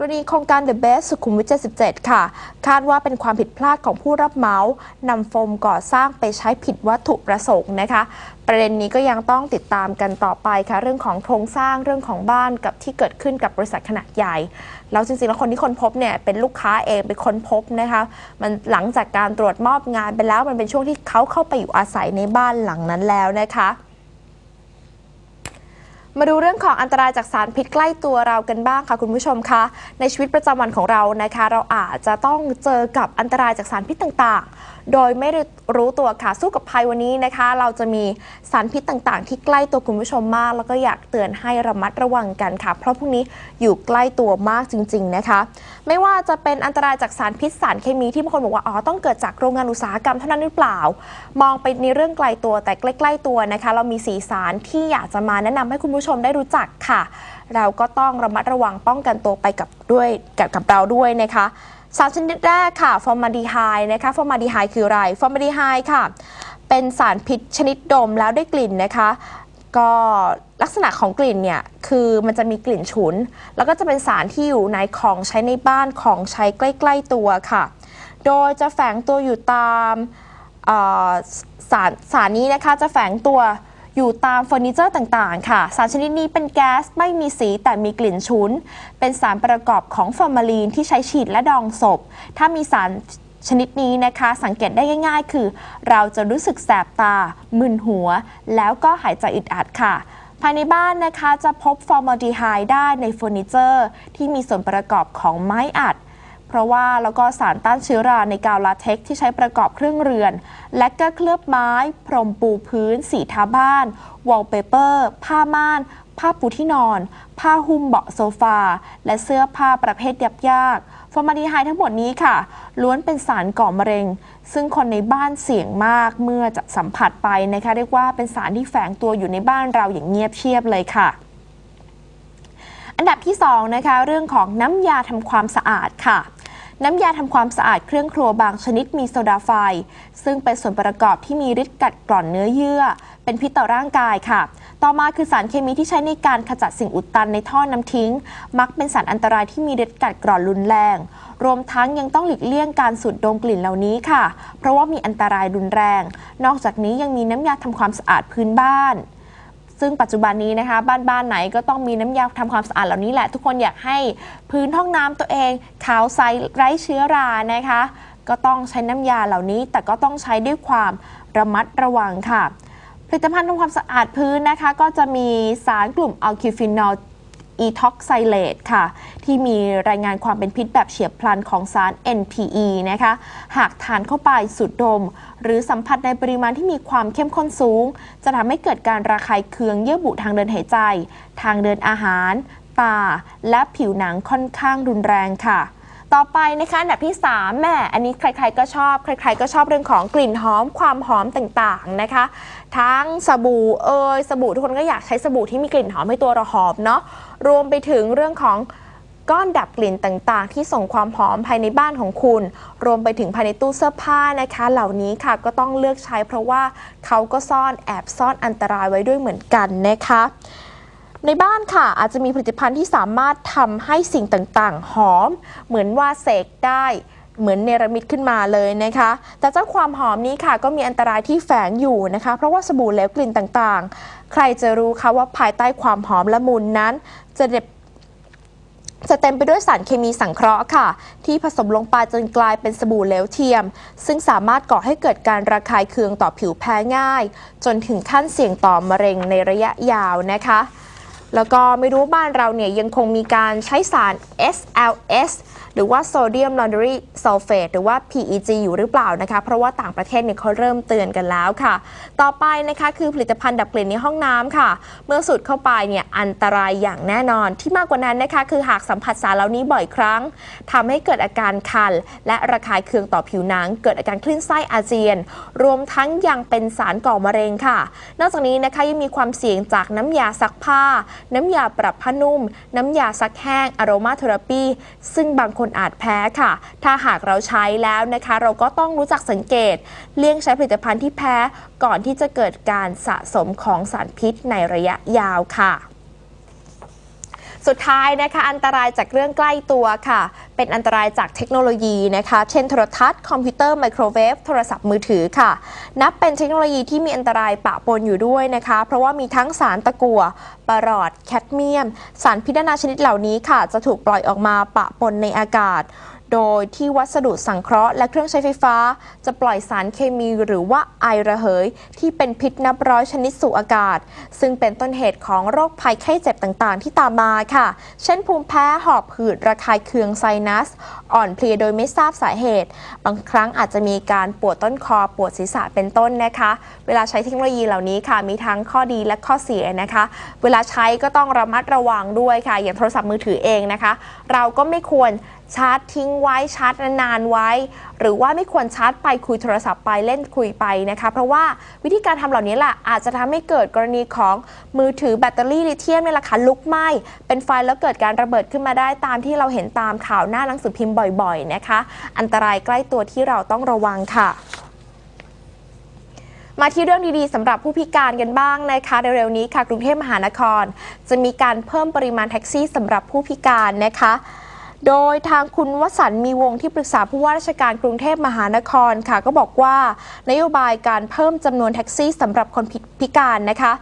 กรณีโครงการ The Best สุขุมวิท 77 ค่ะ คาดว่าเป็นความผิดพลาดของผู้รับเหมานำโฟมก่อสร้างไปใช้ผิดวัตถุประสงค์นะคะ ประเด็นนี้ก็ยังต้องติดตามกันต่อไปค่ะ เรื่องของโครงสร้างเรื่องของบ้านกับที่เกิดขึ้นกับบริษัทขนาดใหญ่ แล้วจริงๆ แล้วคนที่ค้นพบเนี่ยเป็นลูกค้าเองเป็นคนพบนะคะ มันหลังจากการตรวจมอบงานไปแล้วมันเป็นช่วงที่เขาเข้าไปอยู่อาศัยในบ้านหลังนั้นแล้วนะคะ มาดูเรื่องของอันตรายจากสารพิษใกล้ตัวเรากันบ้างค่ะคุณผู้ชมคะ ในชีวิตประจำวันของเรานะคะ เราอาจจะต้องเจอกับอันตรายจากสารพิษต่างๆ โดยไม่ได้รู้ตัวค่ะ สู้กับภัยวันนี้นะคะ เราจะมีสารพิษต่างๆ ที่ใกล้ตัวคุณผู้ชมมาก แล้วก็อยากเตือนให้ระมัดระวังกันค่ะ เพราะพวกนี้อยู่ใกล้ตัวมากจริง ๆนะคะ ไม่ว่าจะเป็นอันตรายจากสารพิษสารเคมีที่บางคนบอกว่าอ๋อต้องเกิดจากโรงงานอุตสาหกรรมเท่านั้นหรือเปล่า มองไปในเรื่องไกลตัวแต่ใกล้ ๆ ตัวนะคะ เรามีสีสารที่อยากจะมาแนะนำให้คุณผู้ชมได้รู้จักค่ะ เราก็ต้องระมัดระวังป้องกันตัวไปกับด้วยกับกับเราด้วยนะคะ สารชนิดแรกค่ะฟอร์มาดีไฮนะคะฟอร์มาดีไฮคืออะไรฟอร์มาดีไฮค่ะ เป็นสารพิษชนิดดมแล้วได้กลิ่นนะคะ ก็ลักษณะของกลิ่นเนี่ยคือมันจะมีกลิ่นฉุน แล้วก็จะเป็นสารที่อยู่ในของใช้ในบ้านของใช้ใกล้ ๆตัวค่ะ โดยจะแฝงตัวอยู่ตามสารสารนี้นะคะจะแฝงตัว อยู่ตามเฟอร์นิเจอร์ต่างๆ ค่ะ สารชนิดนี้เป็นแก๊สไม่มีสีแต่มีกลิ่นฉุน เป็นสารประกอบของฟอร์มาลีนที่ใช้ฉีดและดองศพ ถ้ามีสารชนิดนี้นะคะสังเกตได้ง่าย ๆ คือ เราจะรู้สึกแสบตา มึนหัว แล้วก็หายใจอึดอัดค่ะ ภายในบ้านนะคะจะพบฟอร์มาลดีไฮด์ได้ในเฟอร์นิเจอร์ ที่มีส่วนประกอบของไม้อัด เพราะว่าแล้วก็สารต้านเชื้อราในกาวลาเท็กที่ใช้ประกอบเครื่องเรือน และก็เคลือบไม้ พรมปูพื้น สีทาบ้านวอลเปเปอร์ผ้าม่าน ผ้าปูที่นอน ผ้าหุ้มเบาะโซฟา และเสื้อผ้าประเภทยับยากฟอร์มาลดีไฮทั้งหมดนี้ค่ะ ล้วนเป็นสารก่อมะเร็ง ซึ่งคนในบ้านเสี่ยงมากเมื่อจะสัมผัสไปนะคะ เรียกว่าเป็นสารที่แฝงตัวอยู่ในบ้านเราอย่างเงียบเชียบเลยค่ะอันดับที่2นะคะเรื่องของน้ำยาทำความสะอาดค่ะ น้ำยาทำความสะอาดเครื่องครัวบางชนิดมีโซดาไฟ ซึ่งเป็นส่วนประกอบที่มีฤทธิ์กัดกร่อนเนื้อเยื่อ เป็นพิษต่อร่างกายค่ะ ต่อมาคือสารเคมีที่ใช้ในการขจัดสิ่งอุดตันในท่อน้ำทิ้ง มักเป็นสารอันตรายที่มีฤทธิ์กัดกร่อนรุนแรง รวมทั้งยังต้องหลีกเลี่ยงการสูดดมกลิ่นเหล่านี้ค่ะ เพราะว่ามีอันตรายรุนแรง นอกจากนี้ยังมีน้ำยาทำความสะอาดพื้นบ้าน ซึ่งปัจจุบันนี้นะคะ บ้านบ้านไหนก็ต้องมีน้ำยาทำความสะอาดเหล่านี้แหละ ทุกคนอยากให้พื้นห้องน้ำตัวเองขาวใสไร้เชื้อรานะคะ ก็ต้องใช้น้ำยาเหล่านี้ แต่ก็ต้องใช้ด้วยความระมัดระวังค่ะผลิตภัณฑ์ทำความสะอาดพื้นนะคะ ก็จะมีสารกลุ่มอัลคิฟินอล อีท็อกไซเลตค่ะ ที่มีรายงานความเป็นพิษแบบเฉียบพลันของสาร NPE นะคะ หากทานเข้าไปสูดดม หรือสัมผัสในปริมาณที่มีความเข้มข้นสูง จะทำให้เกิดการระคายเคืองเยื่อบุทางเดินหายใจ ทางเดินอาหาร ตา และผิวหนังค่อนข้างรุนแรงค่ะ ต่อไปนะคะอันดับที่3แม่อันนี้ใครๆก็ชอบ ใคร ๆ ก็ชอบเรื่องของกลิ่นหอมความหอมต่างๆนะคะ ทั้งสบู่เอยสบู่ทุกคนก็อยากใช้สบู่ที่มีกลิ่นหอมให้ตัวเราหอมเนาะรวมไปถึงเรื่องของก้อนดับกลิ่นต่างๆ ที่ส่งความหอมภายในบ้านของคุณ รวมไปถึงภายในตู้เสื้อผ้านะคะ เหล่านี้ค่ะก็ต้องเลือกใช้เพราะว่าเขาก็ซ่อนแอบซ่อนอันตรายไว้ด้วยเหมือนกันนะคะ ในบ้านค่ะ อาจจะมีผลิตภัณฑ์ที่สามารถทำให้สิ่งต่างๆ หอม เหมือนว่าเสกได้เหมือนเนรมิตขึ้นมาเลยนะคะ แต่เจ้าความหอมนี้ค่ะก็มีอันตรายที่แฝงอยู่นะคะ เพราะว่าสบู่แล้วกลิ่นต่างๆ ใครจะรู้คะว่าภายใต้ความหอมละมุนนั้น จะเด็บจะเต็มไปด้วยสารเคมีสังเคราะห์ค่ะ ที่ผสมลงไปจนกลายเป็นสบู่เหลวเทียม ซึ่งสามารถก่อให้เกิดการระคายเคืองต่อผิวแพ้ง่าย จนถึงขั้นเสี่ยงต่อมะเร็งในระยะยาวนะคะ แล้วก็ไม่รู้บ้านเราเนี่ยยังคงมีการใช้สาร SLS หรือว่าโซเดียมลอนเดอรี่ซัลเฟตหรือว่า PEG อยู่หรือเปล่านะคะ เพราะว่าต่างประเทศเนี่ยเขาเริ่มเตือนกันแล้วค่ะ ต่อไปนะคะคือผลิตภัณฑ์ดับกลิ่นในห้องน้ำค่ะ เมื่อสูดเข้าไปเนี่ยอันตรายอย่างแน่นอนที่มากกว่านั้นนะคะ คือหากสัมผัสสารเหล่านี้บ่อยครั้งทำให้เกิดอาการคัน และระคายเคืองต่อผิวหนัง เกิดอาการคลื่นไส้อาเจียน รวมทั้งยังเป็นสารก่อมะเร็งค่ะ นอกจากนี้นะคะยังมีความเสี่ยงจากน้ำยาซักผ้าน้ำยาปรับผ้านุ่ม น้ำยาซักแห้งอโรมาเทอราปีซึ่งบางคนอาจแพ้ค่ะ ถ้าหากเราใช้แล้วนะคะ เราก็ต้องรู้จักสังเกต เลี่ยงใช้ผลิตภัณฑ์ที่แพ้ก่อนที่จะเกิดการสะสมของสารพิษในระยะยาวค่ะ สุดท้ายนะคะอันตรายจากเรื่องใกล้ตัวค่ะ เป็นอันตรายจากเทคโนโลยีนะคะ เช่นโทรทัศน์คอมพิวเตอร์ไมโครเวฟโทรศัพท์มือถือค่ะ นับเป็นเทคโนโลยีที่มีอันตรายปะปนอยู่ด้วยนะคะ เพราะว่ามีทั้งสารตะกั่วปรอดแคดเมียม สารพิษนานาชนิดเหล่านี้ค่ะ จะถูกปล่อยออกมาปะปนในอากาศ โดยที่วัสดุสังเคราะห์และเครื่องใช้ไฟฟ้า จะปล่อยสารเคมีหรือว่าไอระเหย ที่เป็นพิษนับร้อยชนิดสู่อากาศ ซึ่งเป็นต้นเหตุของโรคภัยไข้เจ็บต่างๆ ที่ตามมาค่ะ เช่นภูมิแพ้หอบหืดระคายเคืองไซนัส อ่อนเพลียโดยไม่ทราบสาเหตุ บางครั้งอาจจะมีการปวดต้นคอปวดศีรษะเป็นต้นนะคะ เวลาใช้เทคโนโลยีเหล่านี้ค่ะ มีทั้งข้อดีและข้อเสียนะคะ เวลาใช้ก็ต้องระมัดระวังด้วยค่ะ อย่างโทรศัพท์มือถือเองนะคะ เราก็ไม่ควร ชาร์จทิ้งไว้ชาร์จนานๆไว้ หรือว่าไม่ควรชาร์จไปคุยโทรศัพท์ไปเล่นคุยไปนะคะ เพราะว่าวิธีการทำเหล่านี้แหละอาจจะทำให้เกิดกรณีของมือถือแบตเตอรี่ลิเธียมในราคาลุกไหม้ เป็นไฟแล้วเกิดการระเบิดขึ้นมาได้ตามที่เราเห็นตามข่าวหน้าหนังสือพิมพ์บ่อยๆนะคะ อันตรายใกล้ตัวที่เราต้องระวังค่ะมาที่เรื่องดีๆสำหรับผู้พิการกันบ้างนะคะเร็วๆนี้ค่ะกรุงเทพมหานคร จะมีการเพิ่มปริมาณแท็กซี่สำหรับผู้พิการนะคะ โดยทางคุณวสันต์มีวงที่ปรึกษาผู้ว่าราชการกรุงเทพมหานครค่ะ ก็บอกว่านโยบายการเพิ่มจำนวนแท็กซี่สำหรับคนพิพิการนะคะ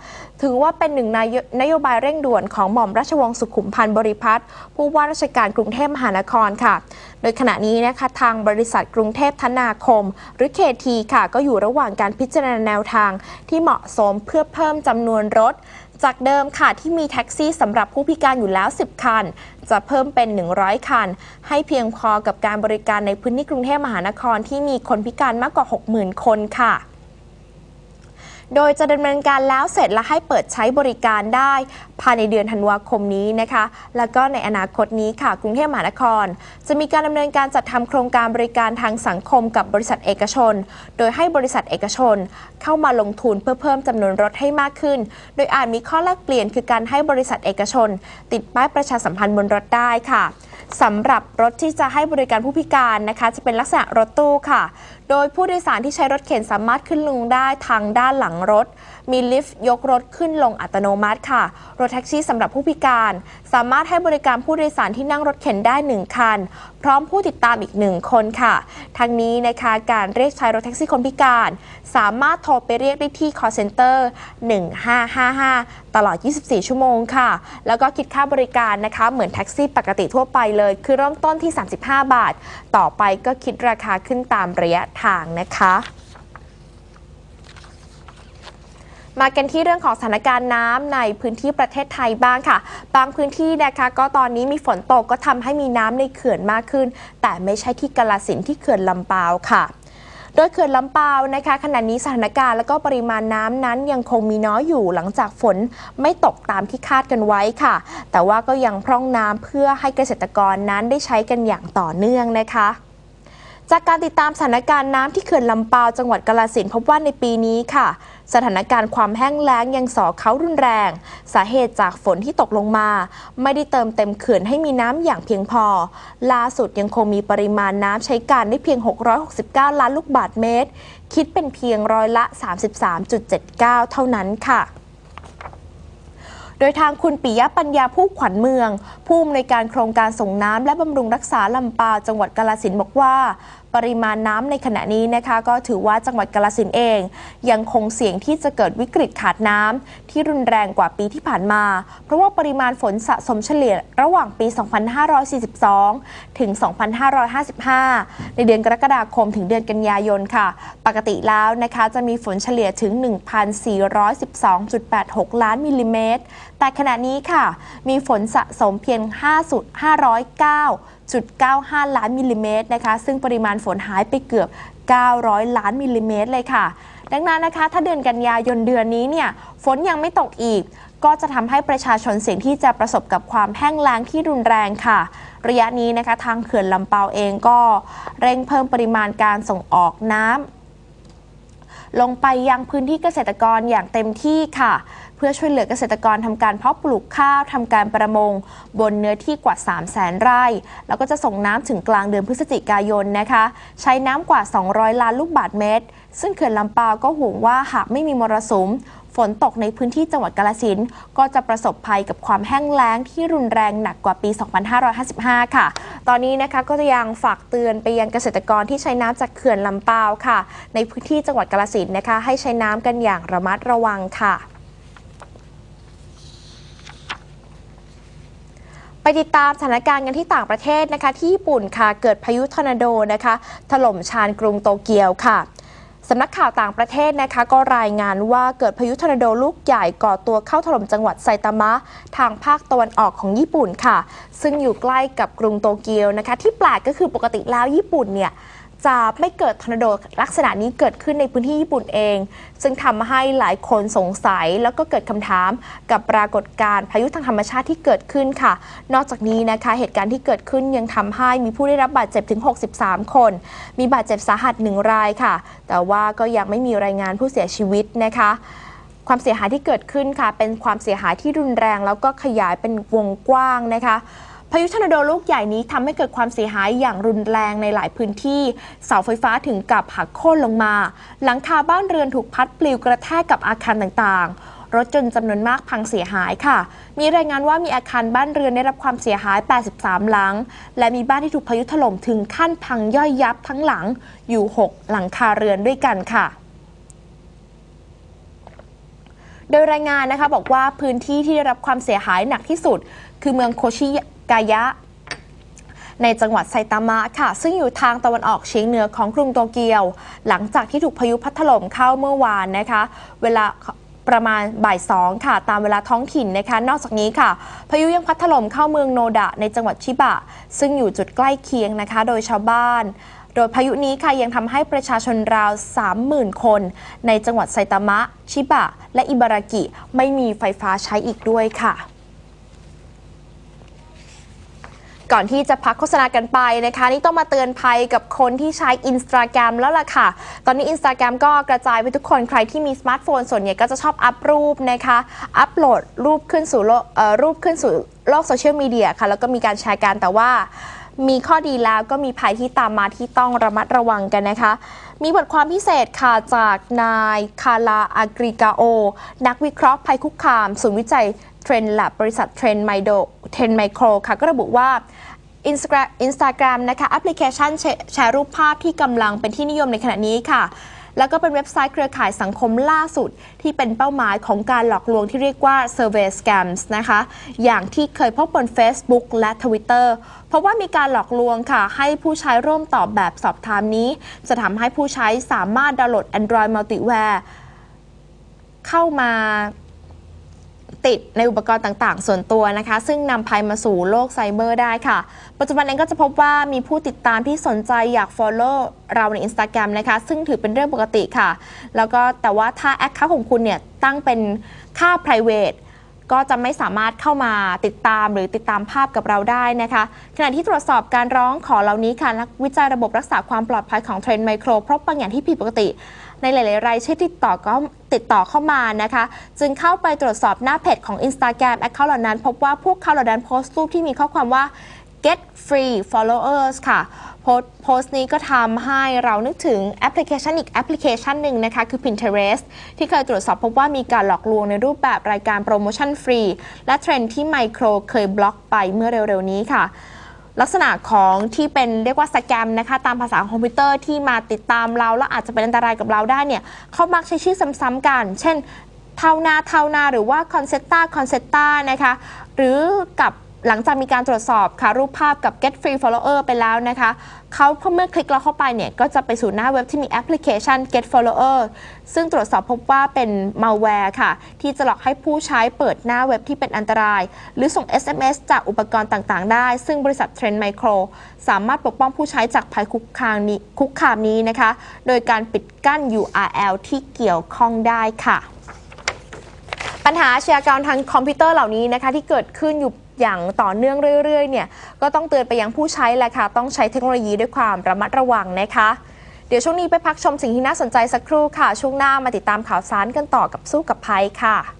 ถือว่าเป็นหนึ่งนนโยบายเร่งด่วนของหม่อมราชวงศ์สุขุมพันธ์บริพัตรผู้ว่าราชการกรุงเทพมหานครค่ะ โดยขณะนี้นะคะทางบริษัทกรุงเทพธนาคม หรือเคทีค่ะ ก็อยู่ระหว่างการพิจารณาแนวทางที่เหมาะสมเพื่อเพิ่มจำนวนรถ จากเดิมค่ะที่มีแท็กซี่สำหรับผู้พิการอยู่แล้ว 10 คัน จะเพิ่มเป็น 100 คัน ให้เพียงพอกับการบริการในพื้นที่กรุงเทพมหานครที่มีคนพิการมากกว่า 60,000 คนค่ะ โดยจะดำเนินการแล้วเสร็จและให้เปิดใช้บริการได้ภายในเดือนธันวาคมนี้นะคะ แล้วก็ในอนาคตนี้ค่ะ กรุงเทพมหานคร จะมีการดำเนินการจัดทำโครงการบริการทางสังคมกับบริษัทเอกชน โดยให้บริษัทเอกชน เข้ามาลงทุนเพื่อเพิ่มจำนวนรถให้มากขึ้น โดยอาจมีข้อแลกเปลี่ยนคือการให้บริษัทเอกชน ติดป้ายประชาสัมพันธ์บนรถได้ค่ะสำหรับรถที่จะให้บริการผู้พิการนะคะ จะเป็นลักษณะรถตู้ค่ะ โดยผู้โดยสารที่ใช้รถเข็นสามารถขึ้นลงได้ทางด้านหลังรถ มีลิฟต์ยกรถขึ้นลงอัตโนมัติค่ะ รถแท็กซี่สำหรับผู้พิการ สามารถให้บริการผู้โดยสารที่นั่งรถเข็นได้ 1 คัน พร้อมผู้ติดตามอีก 1 คนค่ะ ทั้งนี้นะคะการเรียกใช้รถแท็กซี่คนพิการ สามารถโทรไปเรียกได้ที่ call center 1555 ตลอด 24 ชั่วโมงค่ะ แล้วก็คิดค่าบริการนะคะ เหมือนแท็กซี่ปกติทั่วไปเลย คือเริ่มต้นที่ 35 บาท ต่อไปก็คิดราคาขึ้นตามระยะทางนะคะมากันที่เรื่องของสถานการณ์น้ำในพื้นที่ประเทศไทยบ้างค่ะ บางพื้นที่นะคะก็ตอนนี้มีฝนตกก็ทำให้มีน้ำในเขื่อนมากขึ้น แต่ไม่ใช่ที่กาลสินที่เขื่อนลำปาวค่ะ โดยเขื่อนลำปาวนะคะ ขณะนี้สถานการณ์และก็ปริมาณน้ำนั้นยังคงมีน้อยอยู่หลังจากฝนไม่ตกตามที่คาดกันไว้ค่ะ แต่ว่าก็ยังพร่องน้ำเพื่อให้เกษตรกรนั้นได้ใช้กันอย่างต่อเนื่องนะคะ จากการติดตามสถานการณ์น้ำที่เขื่อนลำปาวจังหวัดกาฬสินพบว่าในปีนี้ค่ะ สถานการณ์ความแห้งแล้งยังส่อเขารุนแรง สาเหตุจากฝนที่ตกลงมา ไม่ได้เติมเต็มเขื่อนให้มีน้ำอย่างเพียงพอ ล่าสุดยังคงมีปริมาณน้ำใช้การได้เพียง 669 ล้านลูกบาศก์เมตร คิดเป็นเพียงร้อยละ 33.79 เท่านั้นค่ะ โดยทางคุณปิยะปัญญาผู้ขวัญเมือง ผู้อำนวยการโครงการส่งน้ำและบำรุงรักษาลำปาวจังหวัดกาลสินบอกว่า ปริมาณน้ำในขณะนี้นะคะ ก็ถือว่าจังหวัดกาฬสินเอง ยังคงเสี่ยงที่จะเกิดวิกฤตขาดน้ำที่รุนแรงกว่าปีที่ผ่านมา เพราะว่าปริมาณฝนสะสมเฉลี่ยระหว่างปี 2542 ถึง 2555 ในเดือนกรกฎาคมถึงเดือนกันยายนค่ะ ปกติแล้วนะคะจะมีฝนเฉลี่ยถึง 1,412.86 ล้านมิลลิเมตร แต่ขณะนี้ค่ะ มีฝนสะสมเพียง5สุ ด509.95 ล้านมิลลิเมตรนะคะ ซึ่งปริมาณฝนหายไปเกือบ 900 ล้านมิลลิเมตรเลยค่ะ ดังนั้นนะคะ ถ้าเดือนกันยายนเดือนนี้เนี่ยฝนยังไม่ตกอีก ก็จะทำให้ประชาชนเสี่ยงที่จะประสบกับความแห้งแล้งที่รุนแรงค่ะ ระยะนี้นะคะ ทางเขื่อนลำเปาเองก็เร่งเพิ่มปริมาณการส่งออกน้ำลงไปยังพื้นที่เกษตรกรอย่างเต็มที่ค่ะ เพื่อช่วยเหลือเกษตรกรทำการเพาะปลูกข้าวทำการประมง บนเนื้อที่กว่า 3 0 0แสนไร่ แล้วก็จะส่งน้ำถึงกลางเดือนพฤศจิกายนนะคะ ใช้น้ำกว่า 200 ล้านลูกบาศก์เมตร ซึ่งเขื่อนลำปาวก็ห่วงว่าหากไม่มีมรสุมฝนตกในพื้นที่จังหวัดกาลสินก็จะประสบภัยกับความแห้งแล้งที่รุนแรงหนักกว่าปี 2555 ค่ะ ตอนนี้นะคะก็จะยังฝากเตือนไปยังเกษตรกรที่ใช้น้ำจากเขื่อนลำปาวค่ะ ในพื้นที่จังหวัดกาลสินนะคะ ให้ใช้น้ำกันอย่างระมัดระวังค่ะ ไปติดตามสถานการณ์กันที่ต่างประเทศนะคะ ที่ญี่ปุ่นค่ะเกิดพายุทอร์นาโดนะคะ ถล่มชานกรุงโตเกียวค่ะสำนักข่าวต่างประเทศนะคะ ก็รายงานว่าเกิดพายุทอร์นาโดลูกใหญ่ก่อตัวเข้าถล่มจังหวัดไซตามะ ทางภาคตะวันออกของญี่ปุ่นค่ะ ซึ่งอยู่ใกล้กับกรุงโตเกียวนะคะ ที่แปลกก็คือปกติแล้วญี่ปุ่นเนี่ย จะไม่เกิดทอร์นาโดลักษณะนี้เกิดขึ้นในพื้นที่ญี่ปุ่นเอง ซึ่งทำให้หลายคนสงสัยแล้วก็เกิดคำถามกับปรากฏการณ์พายุทางธรรมชาติที่เกิดขึ้นค่ะ นอกจากนี้นะคะ เหตุการณ์ที่เกิดขึ้นยังทำให้มีผู้ได้รับบาดเจ็บถึง 63 คน มีบาดเจ็บสาหัสหนึ่งรายค่ะ แต่ว่าก็ยังไม่มีรายงานผู้เสียชีวิตนะคะความเสียหายที่เกิดขึ้นค่ะ เป็นความเสียหายที่รุนแรงแล้วก็ขยายเป็นวงกว้างนะคะายุทอร์นาโดลูกใหญ่นี้ทำให้เกิดความเสียหายอย่างรุนแรงในหลายพื้นที่ เสาไฟฟ้าถึงกับหักโค่นลงมา หลังคาบ้านเรือนถูกพัดปลิวกระแทกกับอาคารต่างๆ รถจนจำนวนมากพังเสียหายค่ะ มีรายงานว่ามีอาคารบ้านเรือนได้รับความเสียหาย 83 หลัง และมีบ้านที่ถูกพายุถล่มถึงขั้นพังย่อยยับทั้งหลังอยู่ 6 หลังคาเรือนด้วยกันค่ะโดยรายงานนะคะบอกว่าพื้นที่ที่ได้รับความเสียหายหนักที่สุด คือเมืองโคชิ กายะ ในจังหวัดไซตามะค่ะ ซึ่งอยู่ทางตะวันออกเฉียงเหนือของกรุงโตเกียว หลังจากที่ถูกพายุพัดถล่มเข้าเมื่อวานนะคะ เวลาประมาณบ่ายสองค่ะ ตามเวลาท้องถิ่นนะคะ นอกจากนี้ค่ะ พายุยังพัดถล่มเข้าเมืองโนดะในจังหวัดชิบะ ซึ่งอยู่จุดใกล้เคียงนะคะ โดยชาวบ้าน โดยพายุนี้ค่ะยังทำให้ประชาชนราว 30,000 คน ในจังหวัดไซตามะ ชิบะ และอิบารากิ ไม่มีไฟฟ้าใช้อีกด้วยค่ะ ก่อนที่จะพักโฆษณากันไปนะคะ นี่ต้องมาเตือนภัยกับคนที่ใช้ Instagram แล้วล่ะค่ะ ตอนนี้ Instagram ก็กระจายไปทุกคนใครที่มีสมาร์ทโฟนส่วนใหญ่ก็จะชอบอัพรูปนะคะ อัพโหลดรูปขึ้นสู่โลกรูปขึ้นสู่โลกโซเชียลมีเดียค่ะ แล้วก็มีการแชร์กันแต่ว่ามีข้อดีแล้วก็มีภัยที่ตามมาที่ต้องระมัดระวังกันนะคะ มีบทความพิเศษค่ะจากนายคาลาอากริกาโอ นักวิเคราะห์ภัยคุกคาม ศูนย์วิจัย เทรนด์แลบบริษัทเทรนด์ไมโดเทรนด์ไมโครค่ะก็ระบุว่า Instagram นะคะแอปพลิเคชันแชแชร์รูปภาพที่กำลังเป็นที่นิยมในขณะนี้ค่ะ แล้วก็เป็นเว็บไซต์เครือข่ายสังคมล่าสุด ที่เป็นเป้าหมายของการหลอกลวงที่เรียกว่า survey scams นะคะ อย่างที่เคยพบบน Facebook และ Twitter เพราะว่ามีการหลอกลวงค่ะ ให้ผู้ใช้ร่วมตอบแบบสอบถามนี้ จะทำให้ผู้ใช้สามารถดาวน์โหลด Android Multiware เข้ามา ติดในอุปกรณ์ต่างๆ ส่วนตัวนะคะ ซึ่งนำภัยมาสู่โลกไซเบอร์ได้ค่ะ ปัจจุบันเองก็จะพบว่ามีผู้ติดตามที่สนใจอยาก Follow เราใน Instagram นะคะ ซึ่งถือเป็นเรื่องปกติค่ะ แล้วก็แต่ว่าถ้าแอคเคาท์ของคุณเนี่ยตั้งเป็นค่า private ก็จะไม่สามารถเข้ามาติดตามหรือติดตามภาพกับเราได้นะคะ ขณะที่ตรวจสอบการร้องขอเหล่านี้ค่ะนักวิจัยระบบรักษาความปลอดภัยของเทรนด์ไมโครพบ บางอย่างที่ผิดปกติ ในหลาย ๆ รายชื่อติดต่อก็ ติดต่อเข้ามานะคะ จึงเข้าไปตรวจสอบหน้าเพจของ Instagram แอคเคาท์เหล่านั้น พบว่าพวกเขาเหล่านั้นโพสต์รูปที่มีข้อความว่า get free followers ค่ะโพสต์โพสต์นี้ก็ทำให้เรานึกถึงแอปพลิเคชันอีกแอปพลิเคชันหนึ่งนะคะ คือ Pinterest ที่เคยตรวจสอบพบว่ามีการหลอกลวงในรูปแบบรายการโปรโมชั่นฟรี และเทรนด์ที่ไมโครเคยบล็อกไปเมื่อเร็วๆนี้ค่ะ ลักษณะของที่เป็นเรียกว่าสแกมนะคะตามภาษาคอมพิวเตอร์ที่มาติดตามเราแล้วอาจจะเป็นอันตรายกับเราได้เนี่ยเขามักใช้ชื่อซ้ำๆกัน เช่นเทานาเทานาหรือว่าคอนเซตตาคอนเซตตานะคะหรือกับ หลังจากมีการตรวจสอบค่ะรูปภาพกับ get free follower ไปแล้วนะคะเขาพอเมื่อคลิกเราเข้าไปเนี่ย ก็จะไปสู่หน้าเว็บที่มีแอปพลิเคชัน get follower ซึ่งตรวจสอบพบว่าเป็น malware ค่ะ ที่จะหลอกให้ผู้ใช้เปิดหน้าเว็บที่เป็นอันตราย หรือส่ง SMS จากอุปกรณ์ต่างๆ ได้ ซึ่งบริษัท Trend Micro สามารถปกป้องผู้ใช้จากภัยคุกคามนี้คุกคามนี้นะคะ โดยการปิดกั้น URL ที่เกี่ยวข้องได้ค่ะ ปัญหาอาชญากรรมทางคอมพิวเตอร์เหล่านี้นะคะที่เกิดขึ้นอยู่ อย่างต่อเนื่องเรื่อยๆเนี่ยก็ต้องเตือนไปยังผู้ใช้แหละค่ะต้องใช้เทคโนโลยีด้วยความระมัดระวังนะคะ เดี๋ยวช่วงนี้ไปพักชมสิ่งที่น่าสนใจสักครู่ค่ะ ช่วงหน้ามาติดตามข่าวสารกันต่อกับสู้กับภัยค่ะ